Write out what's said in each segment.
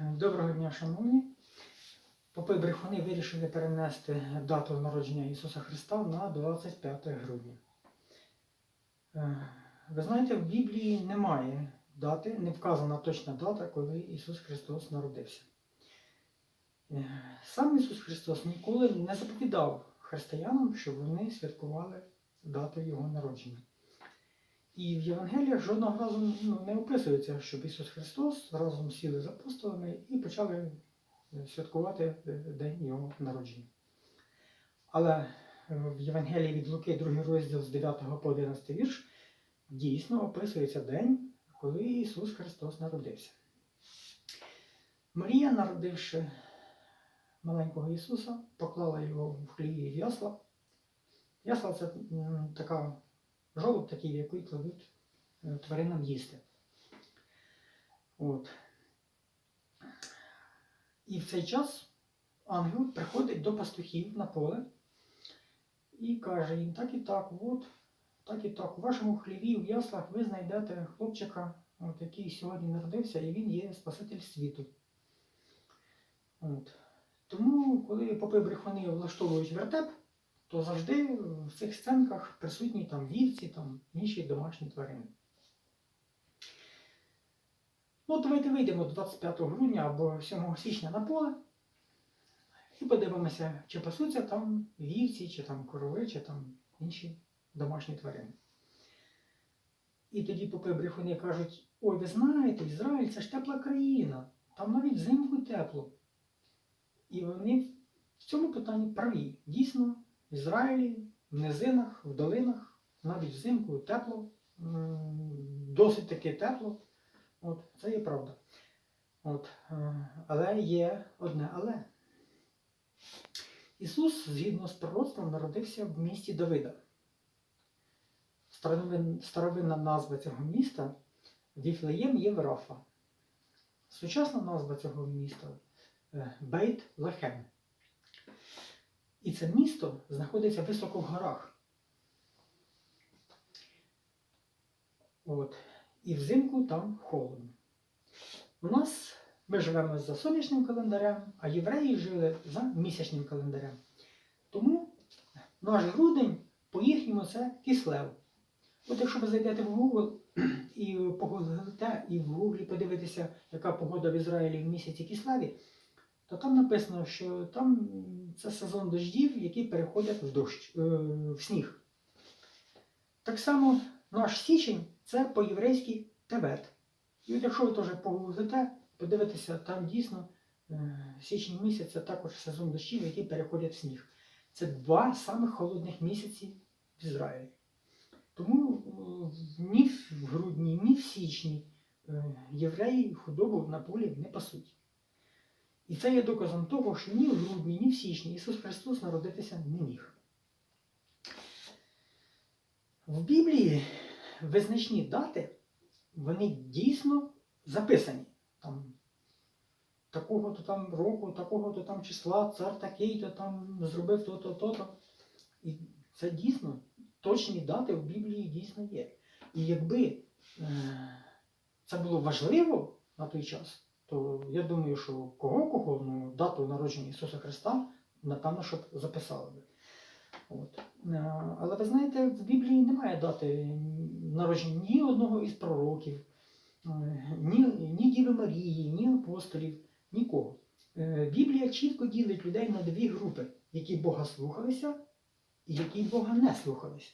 Доброго дня, шановні. Попи брехуни вирішили перенести дату народження Ісуса Христа на 25 грудня. Е, Ви знаєте, в Біблії немає дати, не вказана точна дата, коли Ісус Христос народився. Е, Сам Ісус Христос ніколи не заповідав християнам, щоб вони святкували дату Його народження. І в Євангеліях жодного разу ну, не описується, щоб Ісус Христос разом сіли з апостолами і почали святкувати е, день Його народження. Але е, в Євангелії від Луки, 2 розділ з 9 по 11 вірш, дійсно описується день, коли Ісус Христос народився. Марія, народивши маленького Ісуса, поклала його в хліві в ясла. Ясла це така жолоб такий, який кладуть е, тваринам їсти. От. І в цей час ангел приходить до пастухів на поле і каже їм так і так, от, так і так, у вашому хліві в яслах ви знайдете хлопчика, от, який сьогодні народився, і він є Спаситель світу. От. Тому, коли попи брехуни влаштовують вертеп, то завжди в цих сценках присутні там вівці, там інші домашні тварини. Ну, давайте вийдемо 25 грудня або 7 січня на поле і подивимося, чи пасуться там вівці, чи там корови, чи там інші домашні тварини. І тоді попи брехуни кажуть, ой, ви знаєте, Ізраїль це ж тепла країна, там навіть взимку тепло. І вони в цьому питанні праві. Дійсно, в Ізраїлі, в низинах, в долинах, навіть взимку тепло, досить таки тепло. От, це є правда. От, е, але є одне але. Ісус, згідно з пророцтвом, народився в місті Давида. Старовинна назва цього міста Віфлеєм Єврафа. Сучасна назва цього міста е, Бейт Лехем. І це місто знаходиться високо в горах. От. І взимку там холодно. У нас ми живемо за сонячним календарем, а євреї жили за місячним календарем. Тому наш грудень по їхньому це кислев. От якщо ви зайдете в Google і погуглите, і в Google подивитеся, яка погода в Ізраїлі в місяці кислеві, то там написано, що там це сезон дождів, які переходять в дощ, е, в сніг. Так само наш січень це по-єврейськи тевет. І от якщо ви теж погуглите, подивитеся, там дійсно е, січень місяць це також сезон дощів, які переходять в сніг. Це два самих холодних місяці в Ізраїлі. Тому е, ні в грудні, ні в січні євреї худобу на полі не пасуть. І це є доказом того, що ні в грудні, ні в січні Ісус Христос народитися не міг. В Біблії визначні дати, вони дійсно записані. Там, такого-то там року, такого-то там числа, цар такий-то там зробив то-то, то-то. І це дійсно точні дати в Біблії дійсно є. І якби е, це було важливо на той час, то я думаю, що кого кого дату народження Ісуса Христа, напевно, щоб записали би. От. Е, Але ви знаєте, в Біблії немає дати народження ні одного із пророків, е, ні, ні Діви Марії, ні апостолів, нікого. Е, Біблія чітко ділить людей на дві групи, які Бога слухалися і які Бога не слухалися.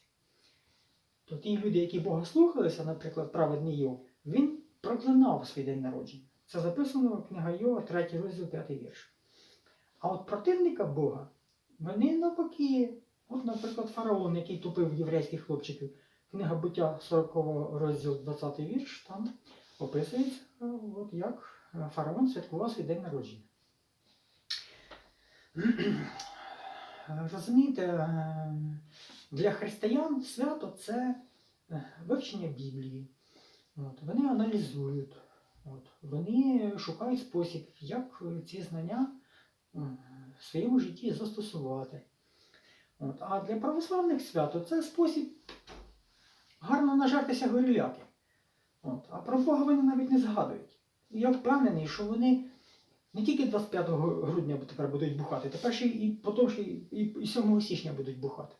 То ті люди, які Бога слухалися, наприклад, праведний Йов, він проклинав свій день народження. Це записано книга Йова, 3 розділ, 5 вірш. А от противника Бога, вони навпаки, от, наприклад, фараон, який тупив єврейських хлопчиків, книга буття 40 розділ 20 вірш, там описується, е, от як е, фараон святкував свій день народження. Розумієте, е, для християн свято це вивчення Біблії. От, вони аналізують, от, вони шукають спосіб, як ці знання е, в своєму житті застосувати. От, а для православних свято це спосіб гарно нажертися горіляки. От, а про Бога вони навіть не згадують. І я впевнений, що вони Не тільки 25 грудня тепер будуть бухати, тепер ще і потім ще і 7 січня будуть бухати.